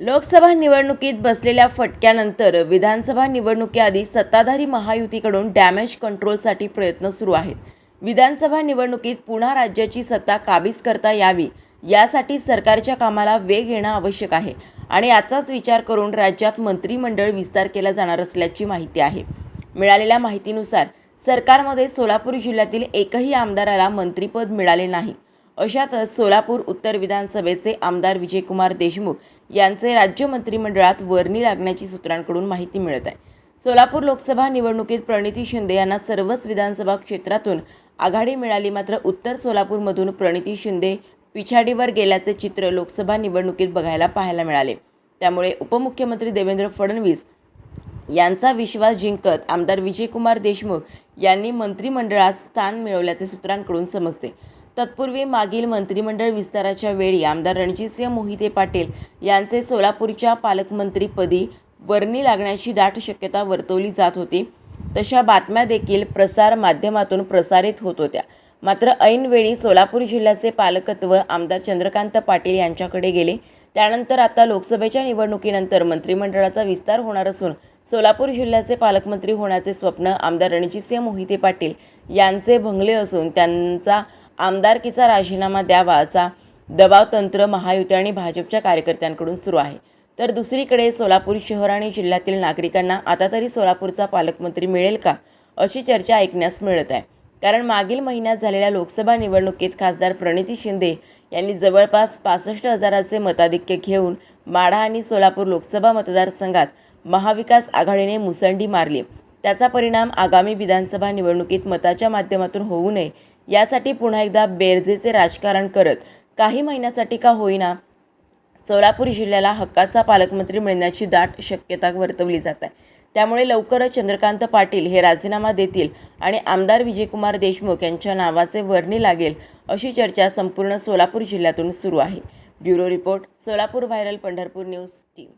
लोकसभा निवडणुकीत बसलेल्या फटक्यानंतर विधानसभा निवडणुकीआधी सत्ताधारी महायुतीकडून डॅमेज कंट्रोलसाठी प्रयत्न सुरू आहेत. विधानसभा निवडणुकीत पुन्हा राज्याची सत्ता काबीज करता यावी यासाठी सरकारच्या कामाला वेग येणं आवश्यक आहे आणि याचाच विचार करून राज्यात मंत्रिमंडळ विस्तार केला जाणार असल्याची माहिती आहे. मिळालेल्या माहितीनुसार सरकारमध्ये सोलापूर जिल्ह्यातील एकही आमदाराला मंत्रिपद मिळाले नाही. अशातच सोलापूर उत्तर विधानसभेचे आमदार विजयकुमार देशमुख यांचे राज्य मंत्रिमंडळात वर्णी लागण्याची सूत्रांकडून माहिती मिळत आहे. सोलापूर लोकसभा निवडणुकीत प्रणिती शिंदे यांना सर्वच विधानसभा क्षेत्रातून आघाडी मिळाली मात्र उत्तर सोलापूरमधून प्रणिती शिंदे पिछाडीवर गेल्याचे चित्र लोकसभा निवडणुकीत बघायला पाहायला मिळाले. त्यामुळे उपमुख्यमंत्री देवेंद्र फडणवीस यांचा विश्वास जिंकत आमदार विजयकुमार देशमुख यांनी मंत्रिमंडळात स्थान मिळवल्याचे सूत्रांकडून समजते. तत्पूर्वी मागील मंत्रिमंडळ विस्ताराच्या वेळी आमदार रणजितसिंह मोहिते पाटील यांचे सोलापूरच्या पालकमंत्रीपदी वर्णी लागण्याची दाट शक्यता वर्तवली जात होती. तशा बातम्या देखील प्रसार माध्यमातून प्रसारित होत होत्या. मात्र ऐनवेळी सोलापूर जिल्ह्याचे पालकत्व आमदार चंद्रकांत पाटील यांच्याकडे गेले. त्यानंतर आता लोकसभेच्या निवडणुकीनंतर मंत्रिमंडळाचा विस्तार होणार असून सोलापूर जिल्ह्याचे पालकमंत्री होण्याचे स्वप्न आमदार रणजितसिंह मोहिते पाटील यांचे भंगले असून त्यांचा आमदारकीचा राजीनामा द्यावा असा दबाव तंत्र महायुती आणि भाजपच्या कार्यकर्त्यांकडून सुरू आहे. तर दुसरीकडे सोलापूर शहर आणि जिल्ह्यातील नागरिकांना आता तरी सोलापूरचा पालकमंत्री मिळेल का अशी चर्चा ऐकण्यास मिळत आहे. कारण मागील महिन्यात झालेल्या लोकसभा निवडणुकीत खासदार प्रणिती शिंदे यांनी जवळपास पासष्ट हजाराचे मताधिक्य घेऊन माढा आणि सोलापूर लोकसभा मतदारसंघात महाविकास आघाडीने मुसंडी मारली. त्याचा परिणाम आगामी विधानसभा निवडणुकीत मताच्या माध्यमातून होऊ नये यासाठी पुन्हा एकदा बेरजेचे राजकारण करत काही महिन्यासाठी का होईना सोलापूर जिल्ह्याला हक्काचा पालकमंत्री मिळण्याची दाट शक्यता वर्तवली जात आहे. त्यामुळे लवकरच चंद्रकांत पाटील हे राजीनामा देतील आणि आमदार विजयकुमार देशमुख यांच्या नावाचे वर्णी लागेल अशी चर्चा संपूर्ण सोलापूर जिल्ह्यातून सुरू आहे. Bureau report Solapur viral Pandharpur news team.